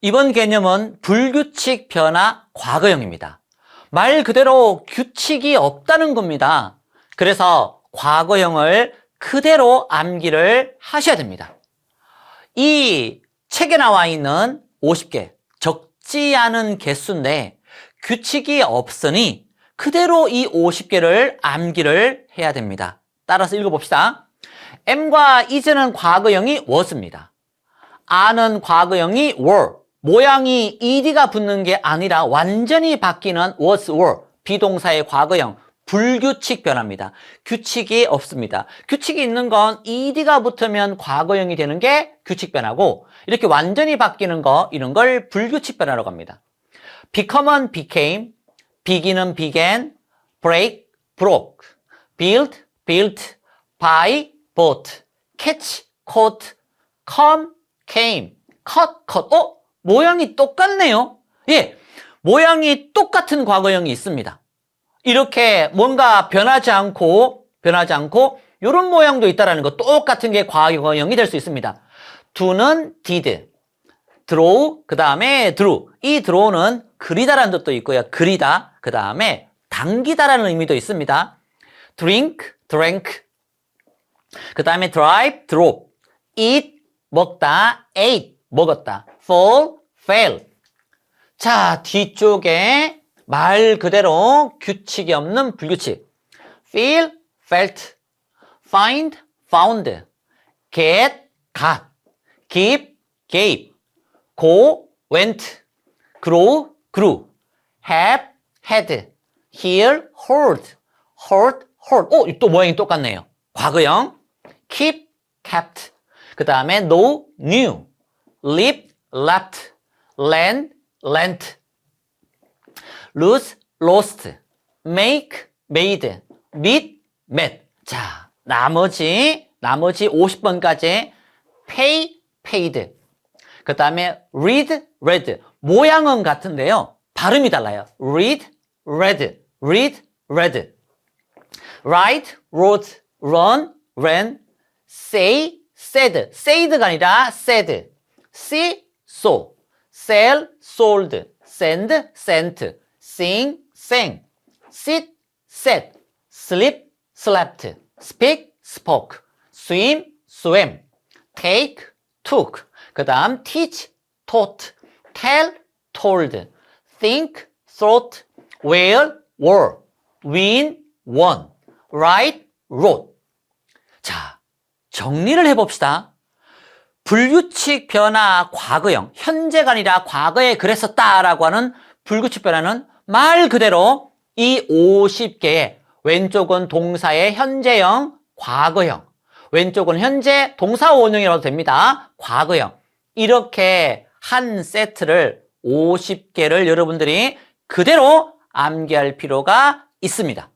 이번 개념은 불규칙 변화 과거형입니다. 말 그대로 규칙이 없다는 겁니다. 그래서 과거형을 그대로 암기를 하셔야 됩니다. 이 책에 나와 있는 50개, 적지 않은 개수인데 규칙이 없으니 그대로 이 50개를 암기를 해야 됩니다. 따라서 읽어봅시다. M과 is는 과거형이 was입니다. a는 과거형이 were. 모양이 ed가 붙는 게 아니라 완전히 바뀌는 was, were. 비동사의 과거형. 불규칙 변화입니다. 규칙이 없습니다. 규칙이 있는 건 ed가 붙으면 과거형이 되는 게 규칙 변화고 이렇게 완전히 바뀌는 거 이런 걸 불규칙 변화라고 합니다. become은 became, begin은 began, break, broke, build, built, buy, bought, catch, caught, come, came, cut, cut. 어? 모양이 똑같네요. 예. 모양이 똑같은 과거형이 있습니다. 이렇게 뭔가 변하지 않고 변하지 않고 이런 모양도 있다라는 거 똑같은 게 과거형이 될 수 있습니다. do는 did, draw 그 다음에 drew 이 draw는 그리다라는 뜻도 있고요. 그리다 그 다음에 당기다라는 의미도 있습니다. drink, drank 그 다음에 drive, drove eat, 먹다 ate, 먹었다 fall, fell 자 뒤쪽에 말 그대로 규칙이 없는 불규칙 feel, felt find, found get, got give, gave go, went grow, grew have, had hear, heard heard, heard 어, 또 모양이 똑같네요 과거형 keep, kept 그 다음에 know, knew live, left lend, lent lose, lost, make, made, meet, met. 자, 나머지, 나머지 50번까지 pay, paid. 그 다음에 read, read. 모양은 같은데요. 발음이 달라요. read, read, read, read. write, wrote, run, ran, say, said. said가 아니라 said. see, saw. Sell, sold. send, sent. sing, sang. sit, sat. sleep, slept. speak, spoke. swim, swam. take, took. 그 다음 teach, taught. tell, told. think, thought. wear, wore. win, won. write, wrote. 자, 정리를 해봅시다. 불규칙 변화 과거형, 현재가 아니라 과거에 그랬었다라고 하는 불규칙 변화는 말 그대로 이 50개의 왼쪽은 동사의 현재형, 과거형, 왼쪽은 현재 동사 원형이라도 됩니다. 과거형. 이렇게 한 세트를 50개를 여러분들이 그대로 암기할 필요가 있습니다.